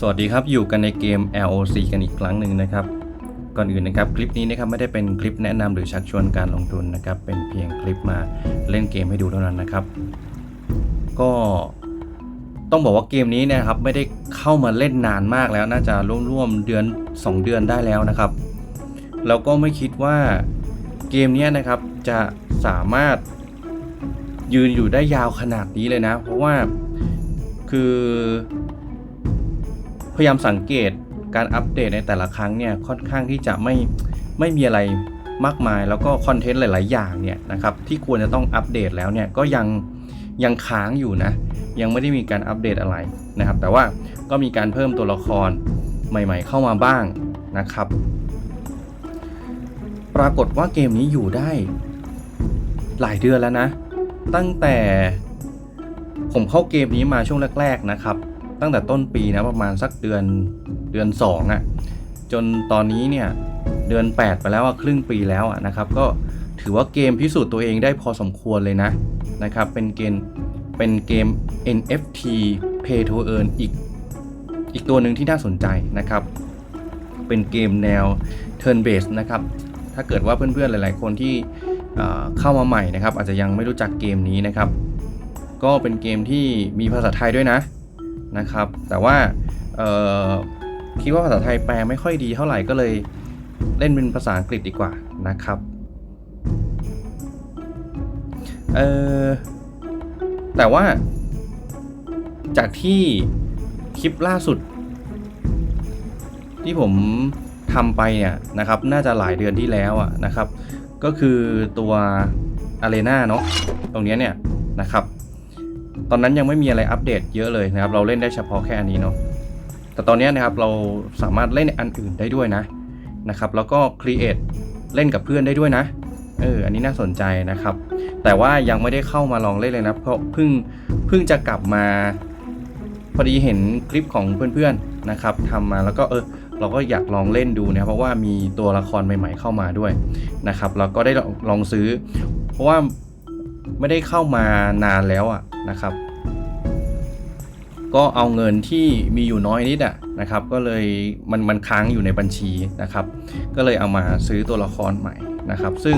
สวัสดีครับอยู่กันในเกม LOC กันอีกครั้งหนึ่งนะครับ ก่อนอื่นนะครับคลิปนี้นะครับไม่ได้เป็นคลิปแนะนำหรือชักชวนการลงทุนนะครับเป็นเพียงคลิปมาเล่นเกมให้ดูเท่านั้นนะครับ ก็ต้องบอกว่าเกมนี้นะครับไม่ได้เข้ามาเล่นนานมากแล้วน่าจะร่วมๆเดือน 2 เดือนได้แล้วนะครับแล้วก็ไม่คิดว่าเกมนี้นะครับจะสามารถยืนอยู่ได้ยาวขนาดนี้เลยนะ เพราะว่าคือ พยายามสังเกตการอัปเดตในแต่ละครั้งเนี่ยค่อนข้างที่จะไม่ไม่มีอะไรมากมาย แล้วก็คอนเทนต์หลาย ๆ อย่างเนี่ยนะครับที่ควรจะต้องอัปเดตแล้วเนี่ยก็ยังยังค้างอยู่นะ ยังไม่ได้มีการอัปเดตอะไรนะครับ แต่ว่าก็มีการเพิ่มตัวละครใหม่ ๆ เข้ามาบ้างนะครับ ปรากฏว่าเกมนี้อยู่ได้หลายเดือนแล้วนะ ตั้งแต่ผมเข้าเกมนี้มาช่วงแรก ๆ นะครับ ตั้งแต่ต้นปีนะประมาณสักเดือนเดือน2อะ่ะจนตอนนี้เนี่ยเดือน 8 ไปแล้วอะครึ่งปีแล้วอะนะครับก็ถือว่าเกมพิสูจน์ตัวเองได้พอสมควรเลยนะนะครับเป็นเกมเป็นเกม NFT Pay to Earn อีกอีกตัวหนึ่งที่น่าสนใจนะครับ เป็นเกมแนว Turn Based นะครับถ้าเกิดว่าเพื่อนๆหลาย ๆ คนที่เข้ามาใหม่นะครับ อาจจะยังไม่รู้จักเกมนี้นะครับ ก็เป็นเกมที่มีภาษาไทยด้วยนะ นะครับ แต่ว่าคิดว่าภาษาไทยแปลไม่ค่อยดีเท่าไหร่ก็เลยเล่นเป็นภาษาอังกฤษดีกว่านะครับเออแต่ว่า จากที่คลิปล่าสุด ที่ผมทำไปเนี่ยนะครับ น่าจะหลายเดือนที่แล้วอะนะครับ ก็คือตัว Arena เนาะตรงนี้เนี่ยนะครับ ตอนนั้นยังไม่มีอะไรอัปเดตเยอะเลยนะครับ เราเล่นได้เฉพาะแค่อันนี้เนาะแต่ตอนนี้นะครับเราสามารถเล่นอันอื่นได้ด้วยนะนะครับ แล้วก็ create เล่นกับเพื่อนได้ด้วยนะเอออันนี้น่าสนใจนะครับ แต่ว่ายังไม่ได้เข้ามาลองเล่นเลยนะ เพราะเพิ่งเพิ่งจะกลับมา พอดีเห็นคลิปของเพื่อนๆนะครับทำมาแล้วก็เออเราก็อยากลองเล่นดูนะเพราะว่ามีตัวละครใหม่ ๆ เข้ามาด้วยนะครับ เราก็ได้ลองซื้อ เพราะว่า ไม่ได้เข้ามานานแล้วอะนะครับ ก็เอาเงินที่มีอยู่น้อยนิดอะนะครับ ก็เลยมันมันค้างอยู่ในบัญชีนะครับ ก็เลยเอามาซื้อตัวละครใหม่นะครับ ซึ่ง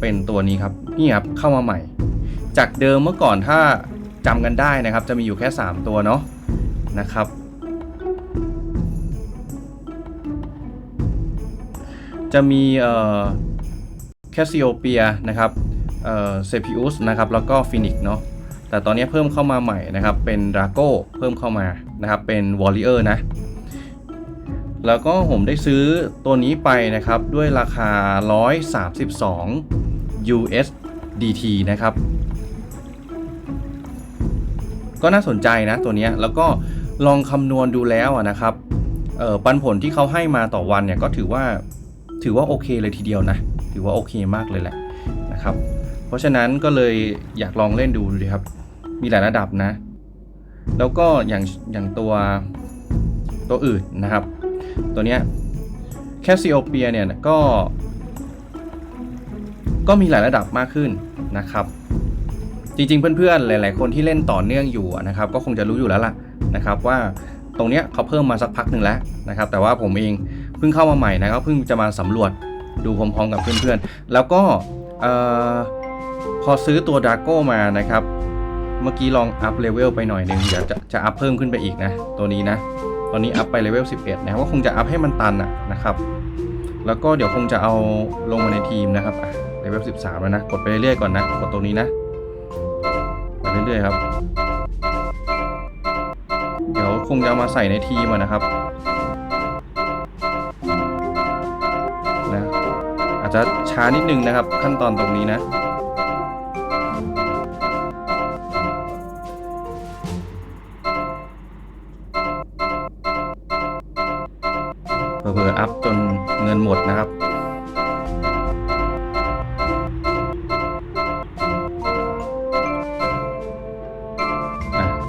เป็นตัวนี้ครับนี่ครับเข้ามาใหม่ จากเดิมเมื่อก่อนถ้าจำกันได้นะครับ จะมีอยู่แค่ 3 ตัวเนาะนะครับจะมีเอ่อแคสซิโอเปียนะครับ เซพิอุสนะครับแล้วก็ฟินิกเนาะแต่ตอนนี้เพิ่มเข้ามาใหม่นะครับ เป็นดราโก้เพิ่มเข้ามานะครับ เป็นวอลเลเยอร์นะ แล้วก็ผมได้ซื้อตัวนี้ไปนะครับ ด้วยราคา 132 USDT นะครับ ก็น่าสนใจนะตัวนี้แล้วก็ลองคำนวณดูแล้วนะครับปันผลที่เขาให้มาต่อวันเนี่ยก็ถือว่าถือว่าโอเคเลยทีเดียวนะ ถือว่าโอเคมากเลยแหละนะครับ เพราะฉะนั้นก็เลยอยากลองเล่นดูดูครับ มีหลายระดับนะ แล้วก็อย่างอย่างตัวตัวอื่นนะครับ ตัวเนี้ยแคสซิโอเปียเนี่ยก็ ก็มีหลายระดับมากขึ้นนะครับ จริงๆเพื่อนๆ หลาย ๆ คนที่เล่นต่อเนื่องอยู่นะครับ ก็คงจะรู้อยู่แล้วล่ะนะครับว่าตรงเนี้ยเขาเพิ่มมาสักพักหนึ่งแล้วนะครับ แต่ว่าผมเองเพิ่งเข้ามาใหม่นะครับเพิ่งจะมาสำรวจดูพร้อมๆกับเพื่อนๆ แล้วก็เอ่อ พอซื้อตัวดาโก้มานะครับ เมื่อกี้ลองอัพเลเวลไปหน่อยหนึ่งเดี๋ยวจะจะอัพเพิ่มขึ้นไปอีกนะ ตัวนี้นะ ตอนนี้อัพไปเลเวล11นะครับก็คงจะอัพให้มันตันอะนะครับ แล้วก็เดี๋ยวคงจะเอาลงมาในทีมนะครับเลเวล13 แล้วนะ กดไปเรื่อยๆก่อนนะ กดตรงนี้นะ ไปเรื่อยๆครับ เดี๋ยวคงจะามาใส่ในทีมนะครับนะอาจจะช้านิดนึงนะครับ ขั้นตอนตรงนี้นะ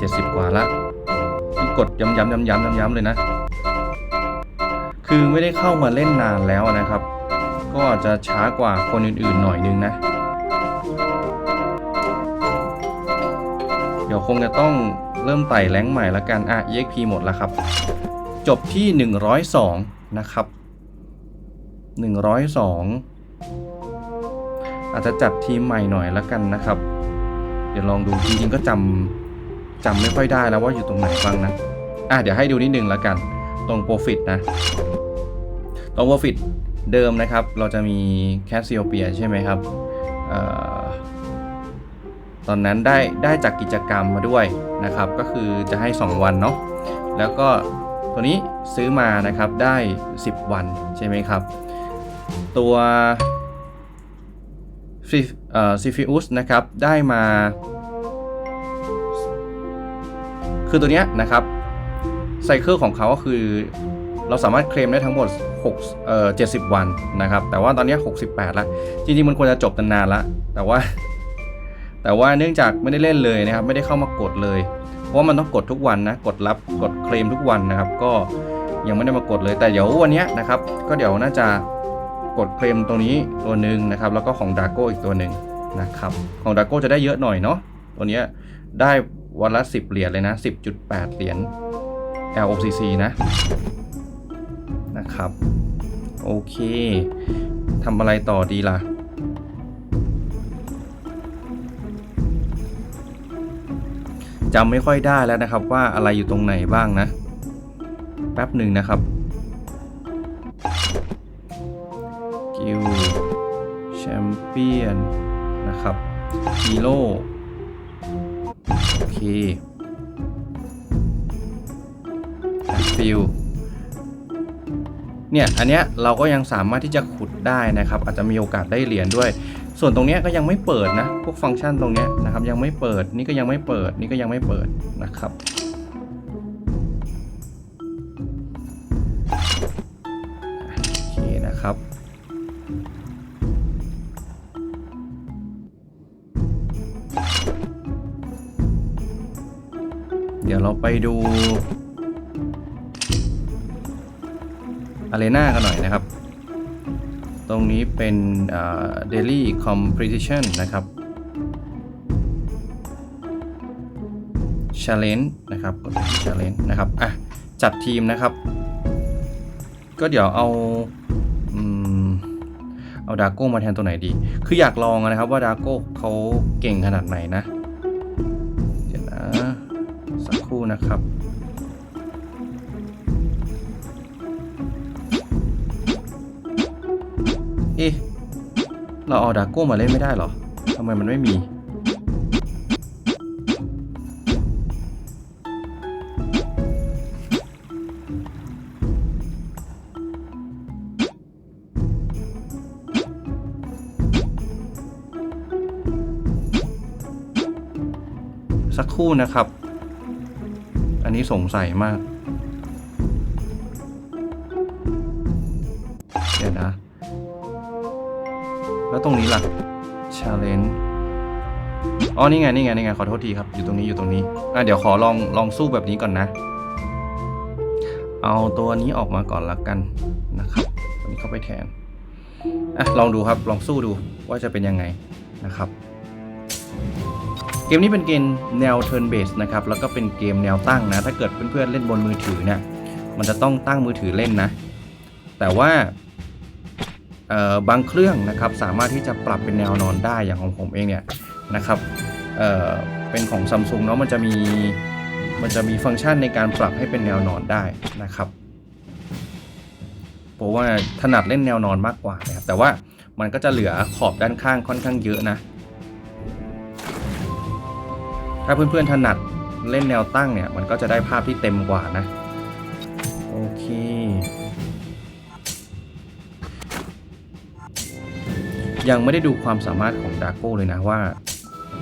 70 กว่าละกดย้ำๆๆๆย้เลยนะ คือไม่ได้เข้ามาเล่นนานแล้วนะครับ ก็จะช้ากว่าคนอื่นๆหน่อยนึงนะ เดี๋ยวคงจะต้องเริ่มไต่แรงใหม่ละกันอะ EXP หมดแล้วครับ จบที่ 102 นะครับ 102 อาจจะจัดทีมใหม่หน่อยละกันนะครับ เดี๋ยวลองดูจริงๆก็จำ จำไม่ค่อยได้แล้วว่าอยู่ตรงไหนบ้างนะ อะเดี๋ยวให้ดูนิดนึงและกัน ตรง Profit นะ ตรง Profit เดิมนะครับ เราจะมีแคสซิโอเปียใช่ไหมครับออตอนนั้นได้ได้จากกิจกรรมมาด้วยนะครับ ก็คือจะให้ 2 วันเนาะ แล้วก็ตัวนี้ซื้อมานะครับได้ 10 วันใช่ไหมครับ ตัวซิฟิอุสนะครับได้มา คือตัวเนี้ยนะครับไซเคิลของเขาก็คือเราสามารถเคลมได้ทั้งหมด6เอ่อ70 วันนะครับ แต่ว่าตอนนี้ 68 แล้ว จริงๆ มันควรจะจบนานๆแล้ว แต่ว่า แต่ว่าเนื่องจากไม่ได้เล่นเลยนะครับ ไม่ได้เข้ามากดเลย เพราะว่ามันต้องกดทุกวันนะ กดรับ กดเคลมทุกวันนะครับ ก็ยังไม่ได้มากดเลย แต่เดี๋ยววันนี้นะครับ ก็เดี๋ยวน่าจะกดเคลมตรงนี้ตัวหนึ่งนะครับ แล้วก็ของดาโก้อีกตัวหนึ่งนะครับ ของดาโก้จะได้เยอะหน่อยเนาะ ตัวนี้ได้ วันละ 10 เหรียญเลยนะ 10.8 เหรียญ LOCC นะนะครับ โอเคทำอะไรต่อดีล่ะ จำไม่ค่อยได้แล้วนะครับว่าอะไรอยู่ตรงไหนบ้างนะ แป๊บหนึ่งนะครับกิลแชมเปี้ยนนะครับฮีโร่ ฟิลเนี่ย อันเนี้ยเราก็ยังสามารถที่จะขุดได้นะครับ อาจจะมีโอกาสได้เหรียญด้วย ส่วนตรงเนี้ยก็ยังไม่เปิดนะ พวกฟังก์ชันตรงเนี้ยนะครับ ยังไม่เปิด นี่ก็ยังไม่เปิด นี่ก็ยังไม่เปิดนะครับ ยวเราไปดูอารีนากันหน่อยนะครับ ตรงนี้เป็นอ่า daily competition นะครับ challenge นะครับกดที่ challenge นะครับ อะ จัดทีมนะครับ ก็เดี๋ยวเอาอเอาดาโก้มาแทนตัวไหนดี คืออยากลองนะครับว่าดาโก้เขาเก่งขนาดไหนนะ นะครับ เอ๊ะ เราเอาดาโก้มาเล่นไม่ได้เหรอทำไมมันไม่มี สักครู่นะครับ อันนี้สงสัยมาก เดี๋ยวนะ แล้วตรงนี้ล่ะ challenge อ๋อ นี่ไง นี่ไง นี่ไง ขอโทษทีครับ อยู่ตรงนี้ อยู่ตรงนี้ อะ เดี๋ยวขอลอง ลองสู้แบบนี้ก่อนนะ เอาตัวนี้ออกมาก่อนละกันนะครับ ตัวนี้เข้าไปแทน อะ ลองดูครับ ลองสู้ดูว่าจะเป็นยังไงนะครับ เกมนี้เป็นเกมแนว turn base นะครับ แล้วก็เป็นเกมแนวตั้งนะ ถ้าเกิดเพื่อนๆเล่นบนมือถือเนี่ย มันจะต้องตั้งมือถือเล่นนะ แต่ว่าบางเครื่องนะครับสามารถที่จะปรับเป็นแนวนอนได้อย่างของผมเองเนี่ยนะครับเเป็นของซัมซุงเนาะมันจะมีมันจะมีฟังก์ชันในการปรับให้เป็นแนวนอนได้นะครับเพราะว่าถนัดเล่นแนวนอนมากกว่านะครับแต่ว่ามันก็จะเหลือขอบด้านข้างค่อนข้างเยอะนะ ถ้าเพื่อนๆถนัดเล่นแนวตั้งเนี่ย มันก็จะได้ภาพที่เต็มกว่านะ โอเค ยังไม่ได้ดูความสามารถของดาโก้เลยนะว่า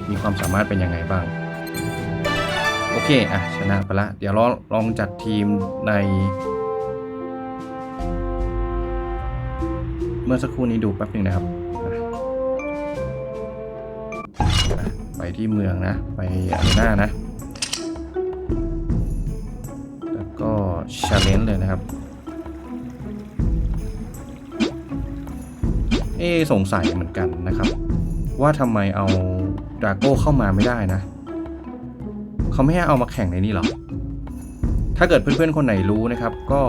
มีความสามารถเป็นยังไงบ้าง โอเค อะ ชนะไปละ เดี๋ยวเราลองจัดทีมใน เมื่อสักครู่นี้ดูแป๊บหนึ่งนะครับ ที่เมืองนะ ไปอารีนานะ แล้วก็ชาเลนจ์เลยนะครับ เอ๊สงสัยเหมือนกันนะครับ ว่าทำไมเอาดราโก้เข้ามาไม่ได้นะ เขาไม่ให้เอามาแข่งในนี้หรอ ถ้าเกิดเพื่อนๆ คนไหนรู้นะครับ ก็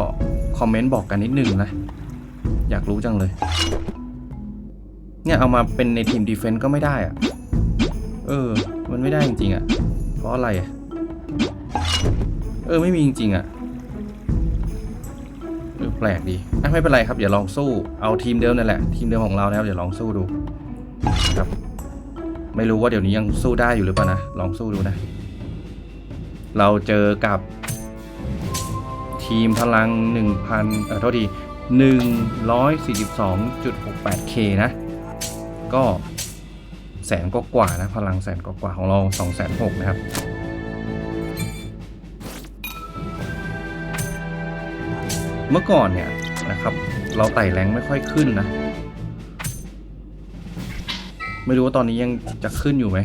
คอมเมนต์บอกกันนิดนึงนะ อยากรู้จังเลย เนี่ยเอามาเป็นในทีมดีเฟนต์ก็ไม่ได้อะ เออ มันไม่ได้จริงๆอะเพราะอะไรอะเออไม่มีจริงๆอะเออแปลกดีอะไม่เป็นไรครับเดี๋ยวลองสู้เอาทีมเดิมนั่นแหละทีมเดิมของเรานะครับเดี๋ยวลองสู้ดูครับ ไม่รู้ว่าเดี๋ยวนี้ยังสู้ได้อยู่หรือเปล่านะลองสู้ดูนะ เราเจอกับทีมพลัง 1,000เออโทษที 142.68K นะ ก็ แสนกว่านะ พลังแสนกว่าของเรา2 6 0 0 0นหนะครับเมื่อก่อนเนี่ยนะครับ เราไต่แรงไม่ค่อยขึ้นนะ ไม่รู้ว่าตอนนี้ยังจะขึ้นอยู่ไหม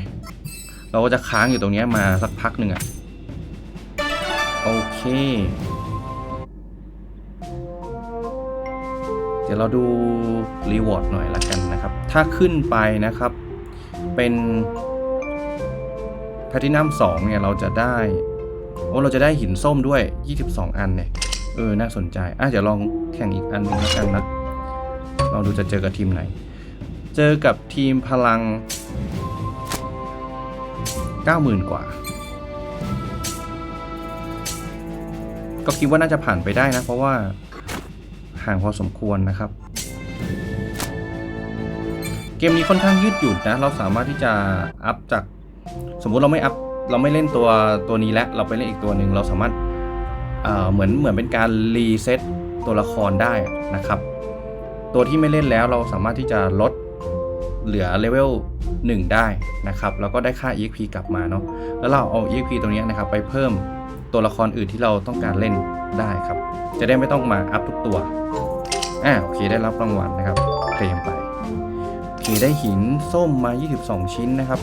เราก็จะค้างอยู่ตรงนี้มาสักพักหนึ่งอะโอเค เดี๋ยวเราดูรีวอร์ดหน่อยละกันนะครับ ถ้าขึ้นไปนะครับ เป็นแพทินัม2เนี่ยเราจะได้โอ้เราจะได้หินส้มด้วย 22 อันเนี่ยเออน่าสนใจอะเดี๋ยวลองแข่งอีกอันนึงแล้วกันนะลองดูจะเจอกับทีมไหน เจอกับทีมพลัง 90,000 กว่า ก็คิดว่าน่าจะผ่านไปได้นะ เพราะว่าห่างพอสมควรนะครับ กมนี้ค่อนข้างยืดหยุ่นนะ เราสามารถที่จะอัพจาก สมมุติเราไม่อัพเราไม่เล่นตัวตัวนี้แล้วเราไปเล่นอีกตัวหนึ่งเราสามารถเอ่อเหมือนเหมือนเป็นการรีเซ็ตตัวละครได้นะครับ ตัวที่ไม่เล่นแล้วเราสามารถที่จะลดเหลือเลเวล1ได้นะครับแล้วก็ได้ค่า EXP กลับมาเนาะแล้วเราเอา EXP ตรงเนี้นะครับไปเพิ่มตัวละครอื่นที่เราต้องการเล่นได้ครับ จะได้ไม่ต้องมาอัพทุกตัวอ่าโอเคได้รับรางวัลนะครับเคลมไป โอเคได้หินส้มมา 22 ชิ้นนะครับ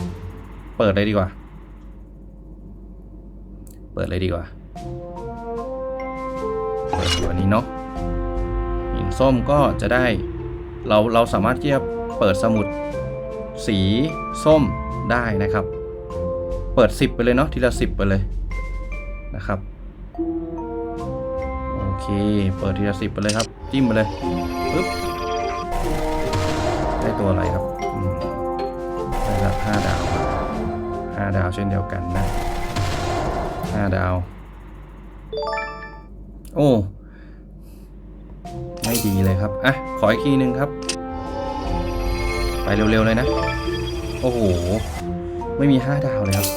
เปิดเลยดีกว่า เปิดเลยดีกว่า เปิดตัวนี้เนาะ หินส้มก็จะได้ เราเราสามารถที่จะเปิดสมุดสีส้มได้นะครับ เปิด 10 ไปเลยเนาะทีละ 10 ไปเลยนะครับ โอเค เปิดทีละ 10 ไปเลยครับ จิ้มไปเลยปึ๊บ ตัวอะไรครับได้รับ5ดาวมา5ดาวเช่นเดียวกันนะ5ดาว โอ้ ไม่ดีเลยครับ อะ ขออีกทีหนึ่งครับ ไปเร็วๆเลยนะ โอ้โห ไม่มี 5 ดาวเลยครับ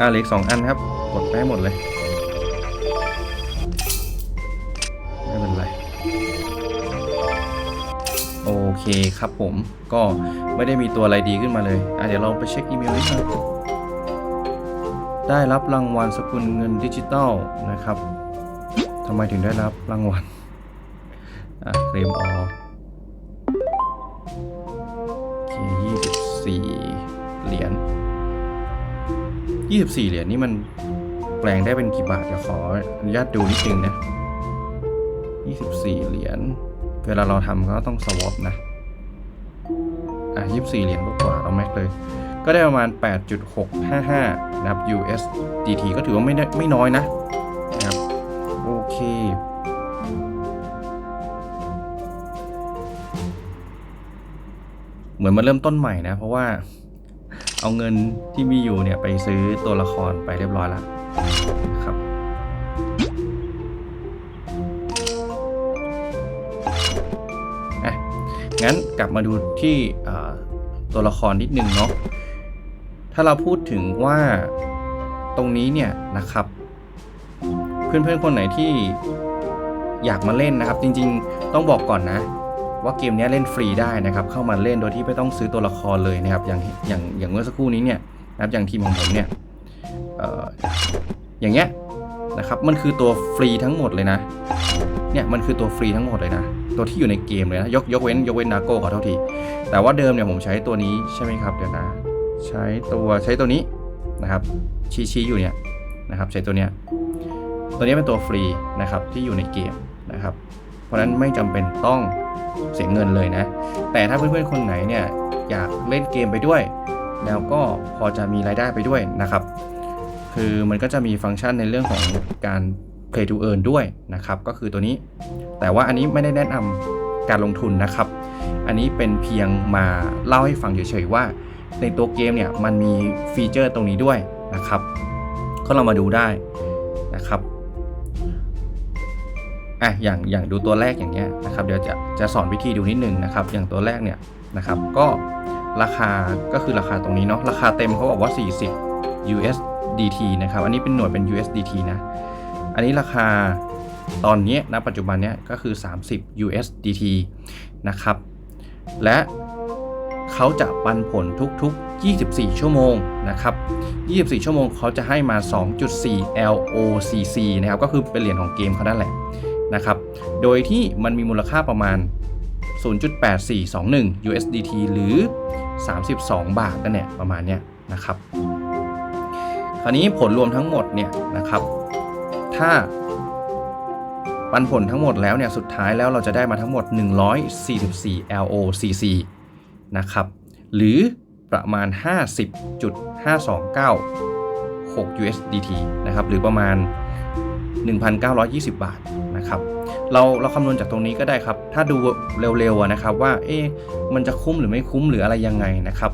อะเหลืออกสองอันครับ กดไปให้หมดเลย เคครับผมก็ไม่ได้มีตัวอะไรดีขึ้นมาเลยอะเดี๋ยวเราไปเช็คอีเมลนิดนึงได้รับรางวัลสกุลเงินดิจิตอลนะครับทำไมถึงได้รับรางวัลอะเคลมออโอเคยี่สิบสี่เหรียญยี่สิบสี่เหรียญนี่มันแปลงได้เป็นกี่บาทเดี๋ยวขออนุญาตดูนิดนึงนะยี่สิบสี่เหรียญ เวลาเราทำก็ต้องสวอปนะ อะยี่สิบสี่เหรียญกว่าเราแม็กเลย ก็ได้ประมาณ 8.655 นะครับ USDT ก็ถือว่าไม่ได้ไม่น้อยนะนะครับโอเคเหมือนมาเริ่มต้นใหม่นะ เพราะว่าเอาเงินที่มีอยู่เนี่ยไปซื้อตัวละครไปเรียบร้อยแล้วครับอะงั้นกลับมาดูที่ ตัวละครนิดนึงเนาะถ้าเราพูดถึงว่าตรงนี้เนี่ยนะครับ เพื่อนๆคนไหนที่อยากมาเล่นนะครับ จริงๆต้องบอกก่อนนะ ว่าเกมนี้เล่นฟรีได้นะครับ เข้ามาเล่นโดยที่ไม่ต้องซื้อตัวละครเลยนะครับ อย่างอย่างอย่างเมื่อสักครู่นี้เนี่ยนะครับอย่างทีมของผมเนี่ยอย่างเงี้ยนะครับมันคือตัวฟรีทั้งหมดเลยนะเนี่ยมันคือตัวฟรีทั้งหมดเลยนะ ตัวที่อยู่ในเกมเลยนะยกยกเว้นยกเว้นนาโก้ขอโทษที แต่ว่าเดิมเนี่ยผมใช้ตัวนี้ใช่ไหมครับเดี๋ยวนะ ใช้ตัวใช้ตัวนี้นะครับ ชี้ชี้อยู่เนี่ยนะครับใช้ตัวเนี้ยตัวนี้เป็นตัวฟรีนะครับที่อยู่ในเกมนะครับ เพราะฉะนั้นไม่จำเป็นต้องเสียเงินเลยนะ แต่ถ้าเพื่อนๆคนไหนเนี่ยอยากเล่นเกมไปด้วย แล้วก็พอจะมีรายได้ไปด้วยนะครับ คือมันก็จะมีฟังก์ชันในเรื่องของการ play to earn ด้วยนะครับ ก็คือตัวนี้ แต่ว่าอันนี้ไม่ได้แนะนำการลงทุนนะครับ อันนี้เป็นเพียงมาเล่าให้ฟังเฉยๆว่า ในตัวเกมเนี่ยมันมีฟีเจอร์ตรงนี้ด้วยนะครับ ก็ลองมาดูได้นะครับอะอย่างอย่างดูตัวแรกอย่างเงี้ยนะครับเดี๋ยวจะจะสอนวิธีดูนิดนึงนะครับ อย่างตัวแรกเนี่ยนะครับก็ราคาก็คือราคาตรงนี้เนาะราคาเต็มเขาบอกว่า 40 USDT นะครับ อันนี้เป็นหน่วยเป็น USDT นะ อันนี้ราคาตอนนี้ณปัจจุบันเนี้ยก็คือ 30 USDT นะครับ และเขาจะปันผลทุกๆ 24 ชั่วโมงนะครับ 24 ชั่วโมงเขาจะให้มา 2.4 LOCC นะครับ ก็คือเป็นเหรียญของเกมเขานั่นแหละนะครับ โดยที่มันมีมูลค่าประมาณ 0.8421 USDT หรือ 32 บาทนั่นแหละประมาณเนี้ยนะครับ คราวนี้ผลรวมทั้งหมดเนี่ยนะครับ ถ้า ปันผลทั้งหมดแล้วเนี่ยสุดท้ายแล้วเราจะได้มาทั้งหมด 144 LOCC นะครับ หรือประมาณ 50.5296 USDT นะครับ หรือประมาณ 1,920 บาทนะครับเราเราคำนวณจากตรงนี้ก็ได้ครับ ถ้าดูเร็วๆนะครับว่าเอ๊ะมันจะคุ้มหรือไม่คุ้มหรืออะไรยังไงนะครับ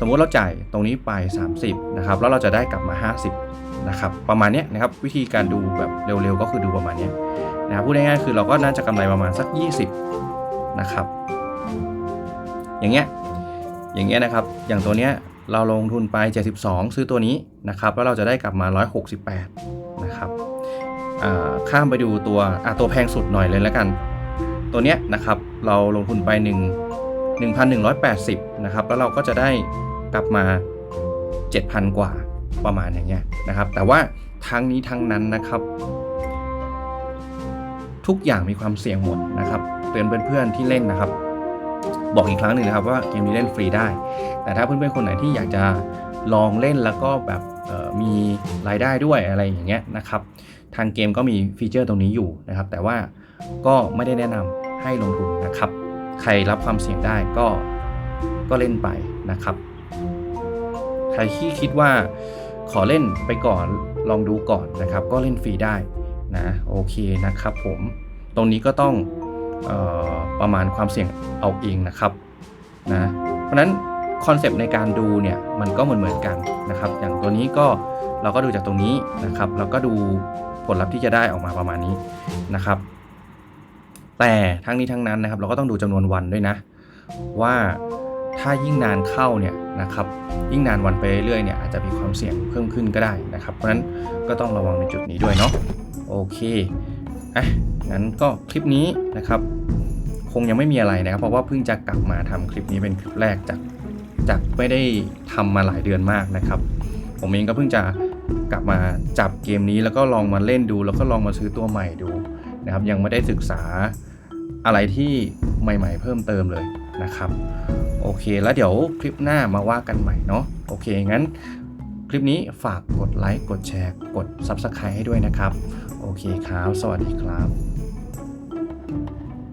สมมุติเราจ่ายตรงนี้ไป 30นะครับแล้วเราจะได้กลับมา 50 นะครับประมาณนี้นะครับวิธีการดูแบบเร็วๆ ก็คือดูประมาณนี้นะครับพูดง่ายๆคือเราก็น่าจะกำไรประมาณสัก 20 นะครับ อย่างเงี้ยอย่างเงี้ยนะครับ อย่างตัวเนี้ยเราลงทุนไป 72 ซื้อตัวนี้นะครับแล้วเราจะได้กลับมา 168 นะครับข้ามไปดูตัวอะตัวแพงสุดหน่อยเลยแล้วกัน ตัวเนี้ยนะครับเราลงทุนไป 1 1,180 นะครับแล้วเราก็จะได้กลับมา 7,000 กว่า ประมาณอย่างเงี้ยนะครับ แต่ว่าทั้งนี้ทั้งนั้นนะครับ ทุกอย่างมีความเสี่ยงหมดนะครับ เตือนเพื่อนๆที่เล่นนะครับ บอกอีกครั้งหนึ่งนะครับว่าเกมนี้เล่นฟรีได้ แต่ถ้าเพื่อนๆคนไหนที่อยากจะลองเล่นแล้วก็แบบมีรายได้ด้วยอะไรอย่างเงี้ยนะครับ ทางเกมก็มีฟีเจอร์ตรงนี้อยู่นะครับ แต่ว่าก็ไม่ได้แนะนำให้ลงทุนนะครับ ใครรับความเสี่ยงได้ก็ก็เล่นไปนะครับ ใครที่คิดว่า ขอเล่นไปก่อนลองดูก่อนนะครับ ก็เล่นฟรีได้นะโอเคนะครับผมตรงนี้ก็ต้องออประมาณความเสี่ยงเอาเองนะครับนะเพราะนั้นคอนเซปต์ในการดูเนี่ยมันก็เหมือนเหมือนกันนะครับ อย่างตัวนี้ก็เราก็ดูจากตรงนี้นะครับแล้วก็ดูผลลัพธ์ที่จะได้ออกมาประมาณนี้นะครับ แต่ทั้งนี้ทั้งนั้นนะครับ เราก็ต้องดูจำนวนวันด้วยนะ ว่าถ้ายิ่งนานเข้าเนี่ย นะครับยิ่งนานวันไปเรื่อยๆเนี่ยอาจจะมีความเสี่ยงเพิ่มขึ้นก็ได้นะครับ เพราะฉะนั้นก็ต้องระวังในจุดนี้ด้วยเนาะโอเคอะงั้นก็คลิปนี้นะครับ คงยังไม่มีอะไรนะครับ เพราะว่าเพิ่งจะกลับมาทำคลิปนี้เป็นคลิปแรกจากจากไม่ได้ทำมาหลายเดือนมากนะครับ ผมเองก็เพิ่งจะกลับมาจับเกมนี้แล้วก็ลองมาเล่นดู แล้วก็ลองมาซื้อตัวใหม่ดูนะครับ ยังไม่ได้ศึกษาอะไรที่ใหม่ ๆ เพิ่มเติมเลยนะครับ โอเค แล้วเดี๋ยวคลิปหน้ามาว่ากันใหม่เนาะโอเค งั้นคลิปนี้ฝากกดไลค์ กดแชร์ กด Subscribe ให้ด้วยนะครับ โอเคครับ สวัสดีครับ